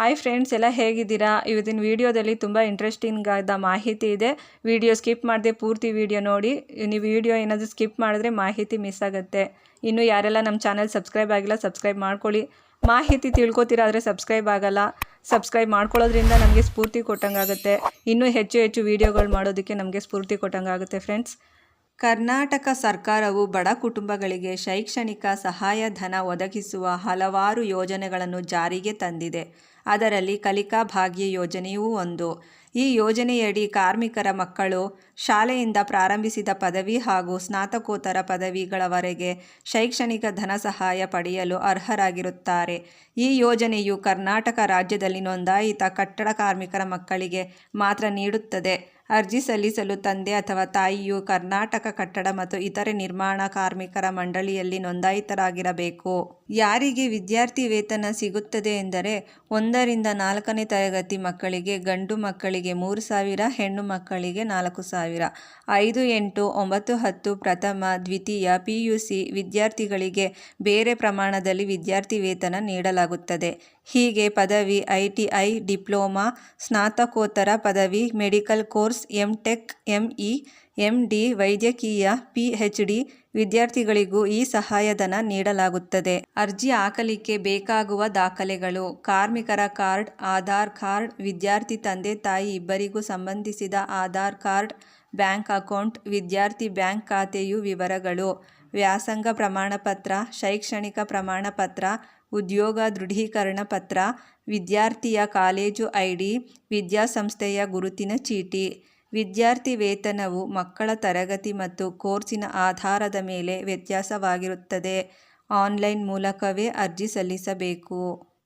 Hi friends ಎಲ್ಲ ಹೇಗಿದ್ದೀರಾ? ಇವತ್ತಿನ ವಿಡಿಯೋದಲ್ಲಿ ತುಂಬ ಇಂಟ್ರೆಸ್ಟಿಂಗ್ ಆದ ಮಾಹಿತಿ ಇದೆ. ವಿಡಿಯೋ ಸ್ಕಿಪ್ ಮಾಡದೆ ಪೂರ್ತಿ ವಿಡಿಯೋ ನೋಡಿ. ನೀವು ವಿಡಿಯೋ ಏನಾದರೂ ಸ್ಕಿಪ್ ಮಾಡಿದ್ರೆ ಮಾಹಿತಿ ಮಿಸ್ ಆಗುತ್ತೆ. ಇನ್ನು ಯಾರೆಲ್ಲ ನಮ್ಮ ಚಾನಲ್ ಸಬ್ಸ್ಕ್ರೈಬ್ ಆಗಿಲ್ಲ ಸಬ್ಸ್ಕ್ರೈಬ್ ಮಾಡ್ಕೊಳ್ಳಿ. ಮಾಹಿತಿ ತಿಳ್ಕೊತೀರಾ ಆದರೆ ಸಬ್ಸ್ಕ್ರೈಬ್ ಆಗಲ್ಲ. ಸಬ್ಸ್ಕ್ರೈಬ್ ಮಾಡ್ಕೊಳ್ಳೋದ್ರಿಂದ ನಮಗೆ ಸ್ಫೂರ್ತಿ ಕೊಟ್ಟಂಗಾಗುತ್ತೆ ಇನ್ನೂ ಹೆಚ್ಚು ಹೆಚ್ಚು ವಿಡಿಯೋಗಳು ಮಾಡೋದಕ್ಕೆ ನಮಗೆ ಸ್ಫೂರ್ತಿ ಕೊಟ್ಟಂಗಾಗುತ್ತೆ ಫ್ರೆಂಡ್ಸ್ ಕರ್ನಾಟಕ ಸರ್ಕಾರವು ಬಡ ಕುಟುಂಬಗಳಿಗೆ ಶೈಕ್ಷಣಿಕ ಸಹಾಯಧನ ಒದಗಿಸುವ ಹಲವಾರು ಯೋಜನೆಗಳನ್ನು ಜಾರಿಗೆ ತಂದಿದೆ. ಅದರಲ್ಲಿ ಕಲಿಕಾ ಭಾಗ್ಯ ಯೋಜನೆಯೂ ಒಂದು. ಈ ಯೋಜನೆಯಡಿ ಕಾರ್ಮಿಕರ ಮಕ್ಕಳು ಶಾಲೆಯಿಂದ ಪ್ರಾರಂಭಿಸಿದ ಪದವಿ ಹಾಗೂ ಸ್ನಾತಕೋತ್ತರ ಪದವಿಗಳವರೆಗೆ ಶೈಕ್ಷಣಿಕ ಧನ ಸಹಾಯ ಪಡೆಯಲು ಅರ್ಹರಾಗಿರುತ್ತಾರೆ. ಈ ಯೋಜನೆಯು ಕರ್ನಾಟಕ ರಾಜ್ಯದಲ್ಲಿ ನೋಂದಾಯಿತ ಕಟ್ಟಡ ಕಾರ್ಮಿಕರ ಮಕ್ಕಳಿಗೆ ಮಾತ್ರ ನೀಡುತ್ತದೆ. ಅರ್ಜಿ ಸಲ್ಲಿಸಲು ತಂದೆ ಅಥವಾ ತಾಯಿಯು ಕರ್ನಾಟಕ ಕಟ್ಟಡ ಮತ್ತು ಇತರೆ ನಿರ್ಮಾಣ ಕಾರ್ಮಿಕರ ಮಂಡಳಿಯಲ್ಲಿ ನೋಂದಾಯಿತರಾಗಿರಬೇಕು. ಯಾರಿಗೆ ವಿದ್ಯಾರ್ಥಿ ವೇತನ ಸಿಗುತ್ತದೆ ಎಂದರೆ ಒಂದರಿಂದ ನಾಲ್ಕನೇ ತರಗತಿ ಮಕ್ಕಳಿಗೆ, ಗಂಡು ಮಕ್ಕಳಿಗೆ ಮೂರು ಸಾವಿರ, ಹೆಣ್ಣು ಮಕ್ಕಳಿಗೆ ನಾಲ್ಕು ಸಾವಿರ. ಐದು, ಎಂಟು, ಒಂಬತ್ತು, ಹತ್ತು, ಪ್ರಥಮ, ದ್ವಿತೀಯ ಪಿ ಯು ಸಿ ವಿದ್ಯಾರ್ಥಿಗಳಿಗೆ ಬೇರೆ ಪ್ರಮಾಣದಲ್ಲಿ ವಿದ್ಯಾರ್ಥಿ ವೇತನ ನೀಡಲಾಗುತ್ತದೆ. ಹೀಗೆ ಪದವಿ, ಐ ಟಿ ಐ, ಡಿಪ್ಲೊಮಾ, ಸ್ನಾತಕೋತ್ತರ ಪದವಿ, medical course M tech M E M D ವೈದ್ಯಕೀಯ ಪಿ ಹೆಚ್ ಡಿ ವಿದ್ಯಾರ್ಥಿಗಳಿಗೂ ಈ ಸಹಾಯಧನ ನೀಡಲಾಗುತ್ತದೆ. ಅರ್ಜಿ ಹಾಕಲಿಕ್ಕೆ ಬೇಕಾಗುವ ದಾಖಲೆಗಳು, ಕಾರ್ಮಿಕರ ಕಾರ್ಡ್, ಆಧಾರ್ ಕಾರ್ಡ್, ವಿದ್ಯಾರ್ಥಿ ತಂದೆ ತಾಯಿ ಇಬ್ಬರಿಗೂ ಸಂಬಂಧಿಸಿದ ಆಧಾರ್ ಕಾರ್ಡ್, ಬ್ಯಾಂಕ್ ಅಕೌಂಟ್, ವಿದ್ಯಾರ್ಥಿ ಬ್ಯಾಂಕ್ ಖಾತೆಯು ವಿವರಗಳು, ವ್ಯಾಸಂಗ ಪ್ರಮಾಣಪತ್ರ, ಶೈಕ್ಷಣಿಕ ಪ್ರಮಾಣಪತ್ರ, ಉದ್ಯೋಗ ದೃಢೀಕರಣ ಪತ್ರ, ವಿದ್ಯಾರ್ಥಿಯ ಕಾಲೇಜು ಐ ಡಿ ವಿದ್ಯಾಸಂಸ್ಥೆಯ ಗುರುತಿನ ಚೀಟಿ. ವಿದ್ಯಾರ್ಥಿ ವೇತನವು ಮಕ್ಕಳ ತರಗತಿ ಮತ್ತು ಕೋರ್ಸಿನ ಆಧಾರದ ಮೇಲೆ ವ್ಯತ್ಯಾಸವಾಗಿರುತ್ತದೆ. ಆನ್ಲೈನ್ ಮೂಲಕವೇ ಅರ್ಜಿ ಸಲ್ಲಿಸಬೇಕು.